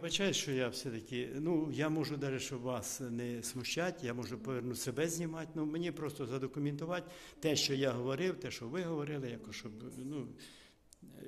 вибачаю, що я все-таки, ну, я можу навіть, щоб вас не смущати, я можу поверну себе знімати, ну, мені просто задокументувати те, що я говорив, те, що ви говорили, якось, щоб, ну,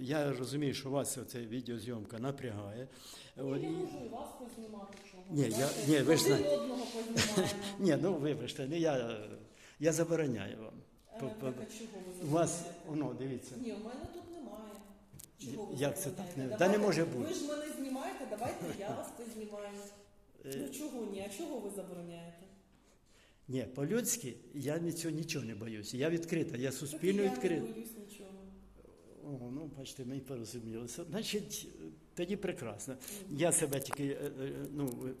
я розумію, що вас ця відеозйомка напрягає. От, Я можу і вас познімати, чого. Ні, я- ні, ви ж знаєте. одного познімаємо. Ні, ну вибачте, не я, я забороняю вам. Е, По- по- так, а чого ви У вас, забороняєте? воно, дивіться. Ні, у мене тут немає. Чого ви Як це забороняєте? так не- Та Давайте- не може бути. Ви ж мене давайте я вас познімаю. Е, Ну чого ні? А чого ви забороняєте? Ні, по-людськи я нічого, нічого не боюся. Я відкрита, я Так і суспільно я не боюсь нічого. О, ну, бачите, ми порозумілися. Значить, тоді прекрасно. Я себе тільки е, е, ну,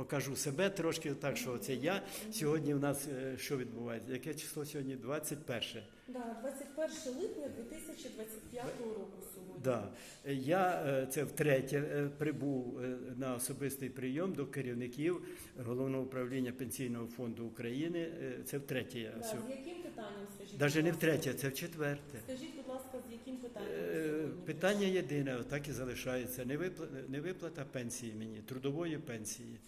покажу себе трошки, так що це я. Сьогодні у нас е, що відбувається? Яке число сьогодні? 21. Да, 21 липня 2025 року сьогодні. Да. Я е, це втретє е, прибув е, на особистий прийом до керівників Головного управління Пенсійного фонду України. Е, Це втретє я Да, сьогодні. з яким питанням скажіть? Навіть не втретє, це в четверте. Скажіть, будь ласка, з яким питанням? Е, сьогодні Питання єдине, так і залишається. Невипла- Невиплата пенсії мені, трудової пенсії,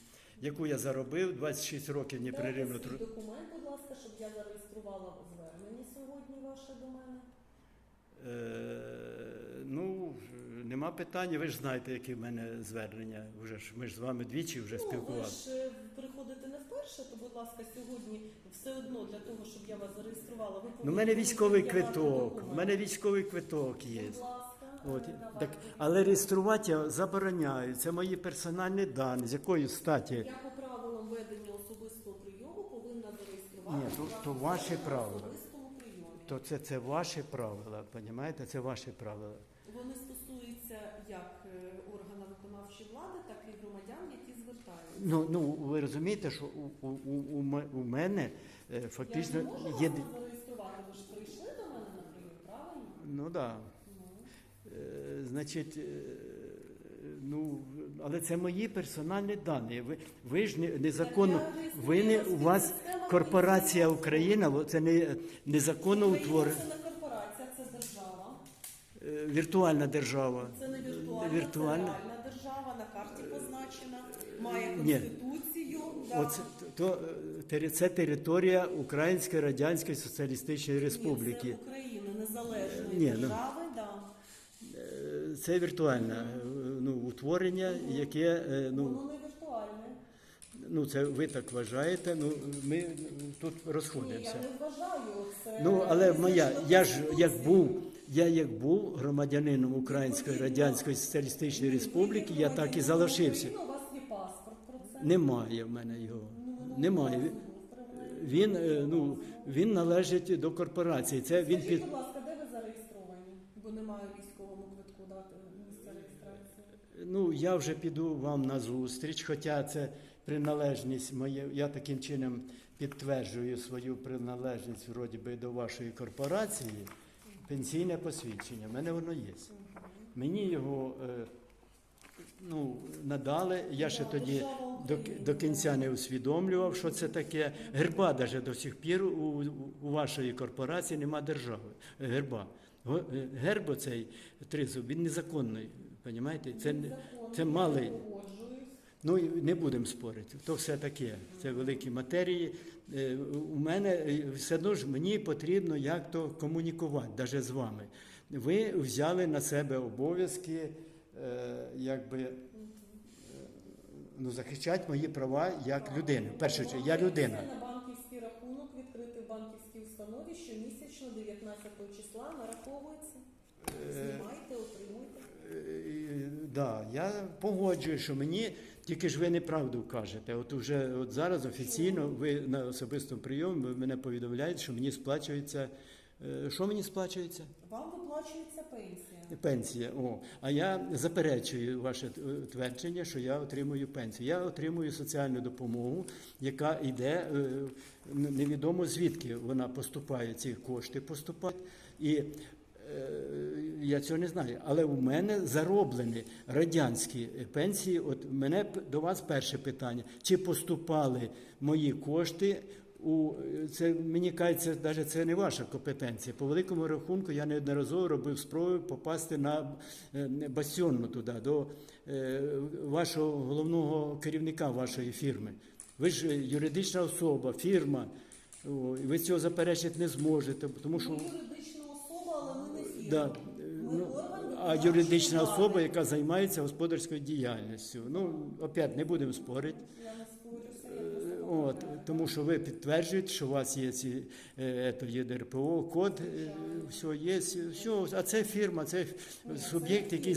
яку я заробив 26 років непреривно. Тру- документ, будь ласка, щоб я зареєструвала звернення сьогодні ваше до мене. Е, Ну, нема питання, ви ж знаєте, які в мене звернення. Вже ж ми ж з вами двічі вже Ну, ви ж е, приходите не вперше, то, будь ласка, сьогодні все одно для того, щоб я вас зареєструвала, ви Ну, в мене військовий квиток. У мене військовий квиток є. От, так, але реєструвати я забороняю. Це мої персональні дані. З якої статі? Я по правилам ведення особистого прийому повинна зареєструвати Ні, то- то ваші правила. особистому прийомі. То це, це ваші правила, розумієте? Це ваші правила. Вони стосуються як е, органа виконавчої влади, так і громадян, які звертаються. Ну, ну ви розумієте, що у, у, у, у ме- у мене е, Я фактично не можу вас є. зареєструвати, ви ж прийшли до мене на прийом, правильно? Ну так. Да. Е, Значить, е, ну, але це мої персональні дані. Ви, ви ж не, незаконно, ви не, у вас корпорація Україна, це не, незаконно Україна утворена Це не корпорація, це держава. е, віртуальна держава. Це не віртуальна, Віртуальна. це реальна держава, на карті позначена, має Ні. конституцію. да. Оце, то, е, це територія Української Радянської Соціалістичної Ні, Республіки. Це України, незалежної Ні, ну. держави. Е, Це віртуальне е, ну, утворення, яке е, ну, віртуальне. ну це ви так вважаєте. Ну ми тут Ні, розходимося. я не вважаю це. Ну але моя, я ж як був, я як був громадянином Української Радянської Соціалістичної Республіки, я так і залишився. У вас є паспорт про це? Немає в мене його. Ну, Немає. Він- е, ну він належить до корпорації. Це він Скажіть, під будь ласка, де ви зареєстровані? Бо немає військовому квитку дати місця реєстрації. Ну я вже піду вам на зустріч, хоча це приналежність моя. Я таким чином підтверджую свою приналежність вроді би до вашої корпорації. Пенсійне посвідчення. в мене воно є. Мені його е, ну, надали. Я ще тоді до, до кінця не усвідомлював, що це таке. Герба навіть до сих пір у, у вашої корпорації нема держави. Герба. Е, Герб оцей тризуб, він незаконний. Понімаєте? Це, це малий. Ну не будемо спорити. То все таке. Це великі матерії. Е, У мене е, все одно ж мені потрібно як то комунікувати, навіть з вами. Ви взяли на себе обов'язки, е, якби. Ну, захищати мої права як людини. Чергу, я людина. Це на банківський рахунок відкритий в банківській установі щомісячно 19 числа нараховується. Знімайте, отримуйте. Е, Да, я погоджую, що мені тільки ж ви неправду кажете. От уже от зараз офіційно ви на особистому прийомі ви мене повідомляєте, що мені сплачується. е, Що мені сплачується? Вам виплачується пенсія. Пенсія. О, а я заперечую ваше е, твердження, що я отримую пенсію. Я отримую соціальну допомогу, яка йде е, невідомо звідки вона поступає. Ці кошти поступають. І я цього не знаю. Але у мене зароблені радянські пенсії. От мене до вас перше питання: чи поступали мої кошти? У, це мені кажеться, навіть це не ваша компетенція. По великому рахунку я неодноразово робив спроби попасти на е, бастіонну туди, до е, вашого головного керівника вашої фірми. Ви ж юридична особа, фірма. Ви цього заперечити не зможете, тому що юридична да, е, Ми ну, орган а виконавчої юридична влади. особа, яка займається господарською діяльністю. Ну, опять не будемо спорити. Я не спорю, все я просто От, тому що ви підтверджуєте, що у вас є ці е, ето, є ДРПО, код, е, все є, все, а це фірма, це суб'єкт, який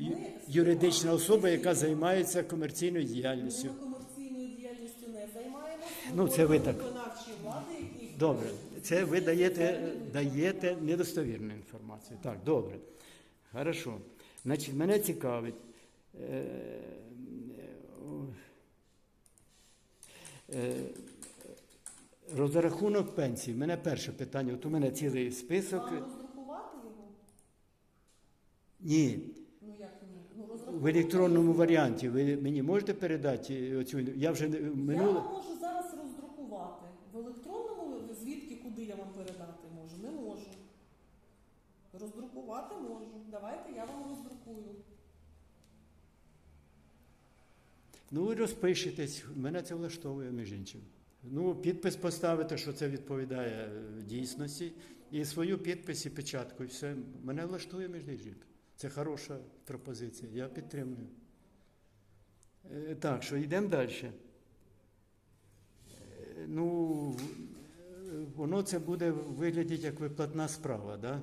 ю- юридична особа, яка займається комерційною діяльністю. Ми комерційною діяльністю не займаємося. Ну, це ви так. Виконавчої влади, який Добре, це ви даєте, даєте недостовірну інформацію. Так, добре. Хорошо. Значить, мене цікавить. е, е, Розрахунок пенсії. У мене перше питання. От у мене цілий список. Роздрукувати його? Ні, Ну як ні? Ну, в електронному варіанті. Ви мені можете передати оцю. Я вже не- Я можу зараз роздрукувати. В електронному звідки куди я вам передати можу? Не можу. Роздрукувати можу. Давайте я вам роздрукую. Ну, ви розпишетесь, мене це влаштовує між іншим. Ну, підпис поставити, що це відповідає е, дійсності, і свою підпис і печатку, і все. Мене влаштує між іншим. Це хороша пропозиція, я підтримую. Е, Так, що йдемо далі. Е, Ну, воно це буде виглядати як виплатна справа, так? Да?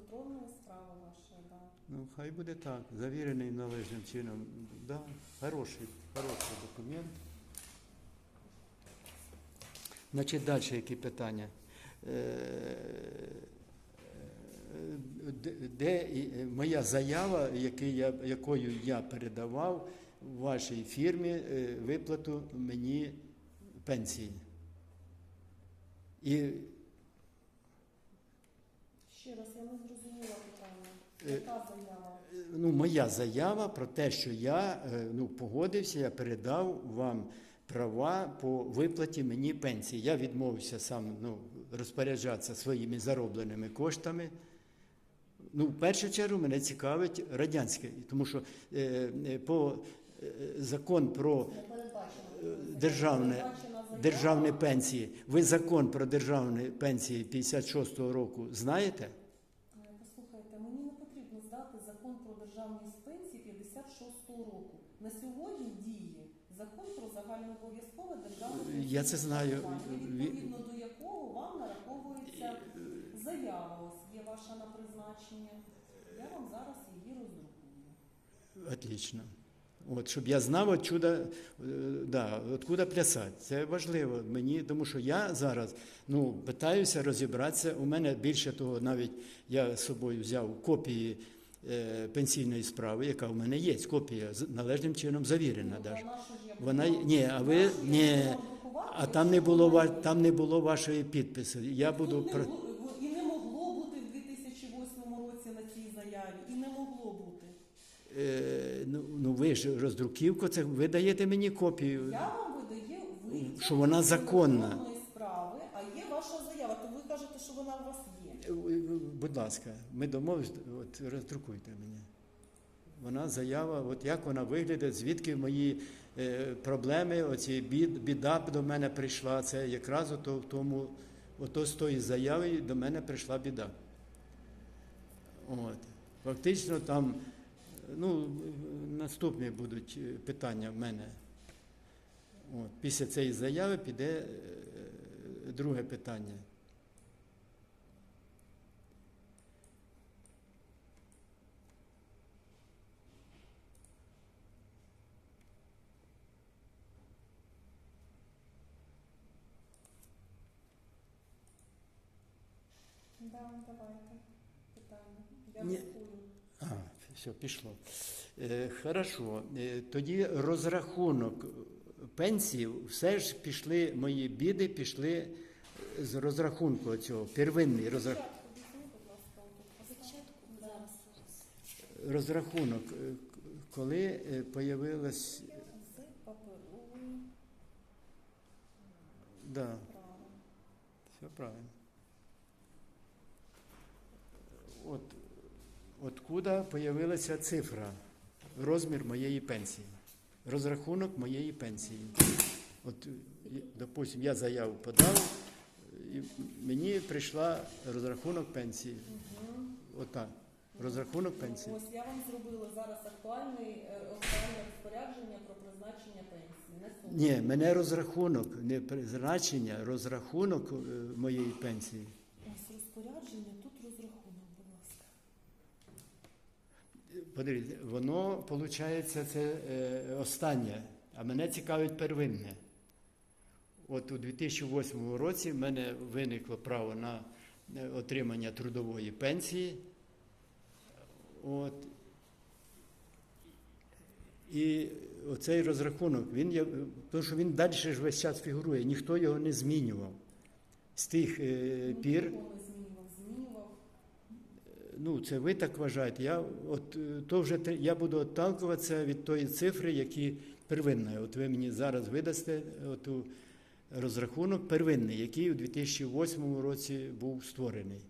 Електронної справи вашої, да. Ну, хай буде так, завірений належним чином. Да, хороший, хороший документ. Значить, далі які питання? Е, Де, де е, моя заява, якою я передавав вашій фірмі е, виплату мені пенсії? І я не зрозуміла питання. Е, Яка заява? ну, моя заява про те, що я е, ну, погодився, я передав вам права по виплаті мені пенсії. Я відмовився сам ну, розпоряджатися своїми заробленими коштами. Ну, в першу чергу мене цікавить радянське, тому що е, е, по е, закон про Не е, державне, державні пенсії. Ви закон про державні пенсії 56-го року знаєте? Е, Послухайте, мені не потрібно здати закон про державні пенсії 56 року. На сьогодні діє закон про загальнообов'язкове державне Я це знаю. відповідно до якого вам нараховується заява. Ось є ваша на призначення. Я вам зараз її роздрукую. Отлично. От, щоб я знав, откуда, е, да, откуда плясати. Це важливо мені, тому що я зараз ну, питаюся розібратися. У мене більше того, навіть я з собою взяв копії пенсійної справи, яка в мене є. Копія належним чином завірена. Ну, Даже. вона ні, а ви ні. А там не було там не було вашої підпису. Я буду про і не могло бути в 2008 році на цій заяві. І не могло бути. е, ну, ну ви ж роздруківку, це ви даєте мені копію. Я вам видаю витяг Що вона законна. електронної справи, а є ваша заява. То ви кажете, що вона у вас є. Будь ласка, ми домовились, от роздрукуйте мені. Вона заява, от як вона виглядає, звідки мої е, проблеми, оці бід, біда до мене прийшла. Це якраз ото, в тому, ото з тої заяви до мене прийшла біда. От. Фактично там ну, наступні будуть е, питання в мене. От. Після цієї заяви піде е, друге питання. Да, давайте. Питання. Я Ні. А, все, пішло. Е, хорошо. Е, тоді розрахунок пенсії, все ж пішли, мої біди пішли з розрахунку цього, первинний розрахунок. Розрахунок. Е, Коли е, появилась З. Да, все правильно. От, откуда появилася цифра, розмір моєї пенсії, розрахунок моєї пенсії. От, допустим, я заяву подав, і мені прийшла розрахунок пенсії. Отак. Розрахунок пенсії. Ось я вам зробила зараз актуальний, е, актуальне розпорядження про призначення пенсії. Не. Ні, мене розрахунок, не призначення, розрахунок е, моєї пенсії. Ось розпорядження, тут розрахунок, будь ласка. Подивіться, воно, виходить, це е, останнє, а мене цікавить первинне. От у 2008 році в мене виникло право на е, отримання трудової пенсії. От. І оцей розрахунок, він тому що він далі ж весь час фігурує, ніхто його не змінював. З тих е, пір. Нікого не змінював, змінював. Ну, це ви так вважаєте. Я, от, е, то вже я буду отталкуватися від тої цифри, які первинна. От ви мені зараз видасте оту розрахунок первинний, який у 2008 році був створений.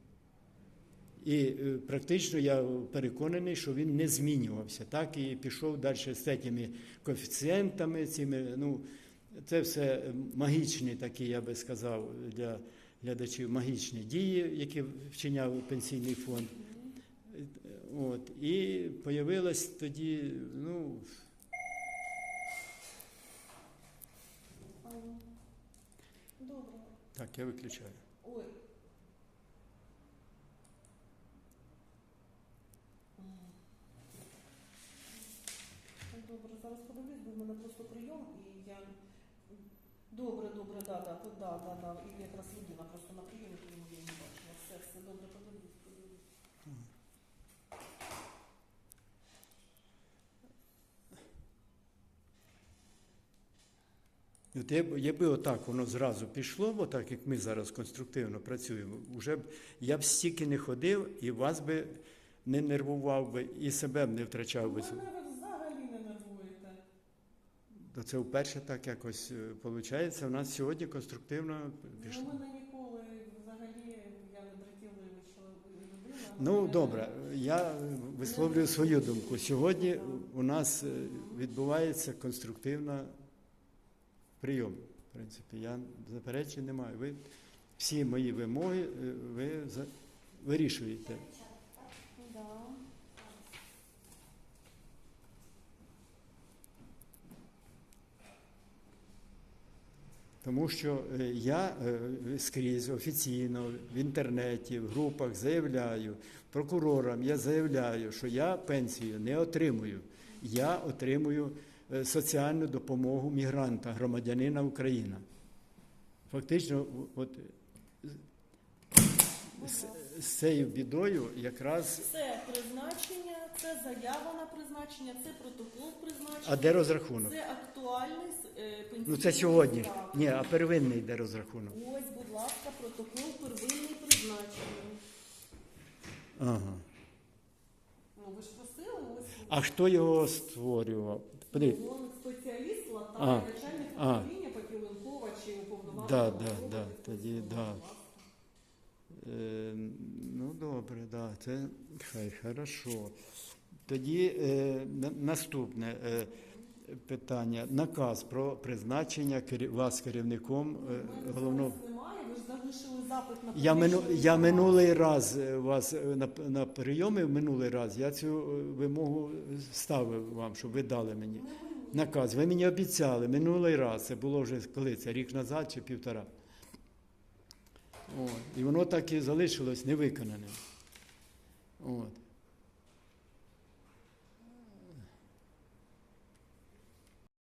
І е, практично я переконаний, що він не змінювався. Так і пішов далі з цими коефіцієнтами, цими, ну, це все магічні такі, я би сказав, для глядачів, магічні дії, які вчиняв пенсійний фонд. От, і появилась тоді, ну. Добре. так, я виключаю. Ой. Добре, зараз подивлюсь, бо в мене просто прийом і я. Добре, добре, да, да, да, да, да. І якраз людина просто на прийомі, тому я не бачила. Все, все, добре, подивлюсь, От якби отак воно зразу пішло, бо так як ми зараз конструктивно працюємо, вже б я б стільки не ходив і вас би не нервував би, і себе б не втрачав би. Мене ви взагалі не нервуєте. То це вперше так якось виходить. У нас сьогодні конструктивно пішло. Ну, мене ніколи взагалі я не дратівлива людина. Ну Мене- добре, я висловлюю свою думку. Сьогодні у нас е, відбувається конструктивна прийом. В принципі, я заперечень не маю. Ви всі мої вимоги е, ви за- вирішуєте. Тому що е, я е, скрізь офіційно в інтернеті, в групах заявляю прокурорам, я заявляю, що я пенсію не отримую. Я отримую соціальну допомогу мігранта, громадянина України. Фактично, от е, з, з цією бідою якраз. Це призначення, це заява на призначення, це протокол призначення. А де розрахунок? Це актуальний е, пенсійний Ну це сьогодні. справ. Ні, а первинний йде розрахунок. Ось, будь ласка, протокол первинний призначення. Ага. Ну ви ж просили, ось А хто його створював? Подивіться. Спеціаліст А, начальник управління Попіленкова чи уповноваженого. Да, да, да, тоді, да. Е, ну, добре, да, це хай хорошо. Тоді е, на- наступне е, питання. Наказ про призначення керів- вас керівником е, головного. немає, ви ж залишили запит на Я, мину, публічну я інформацію. минулий раз е, вас е, на, на прийомі, минулий раз я цю е, вимогу ставив вам, щоб ви дали мені наказ. Ви мені обіцяли минулий раз, це було вже коли це рік назад чи півтора. От. І воно так і залишилось невиконаним. От.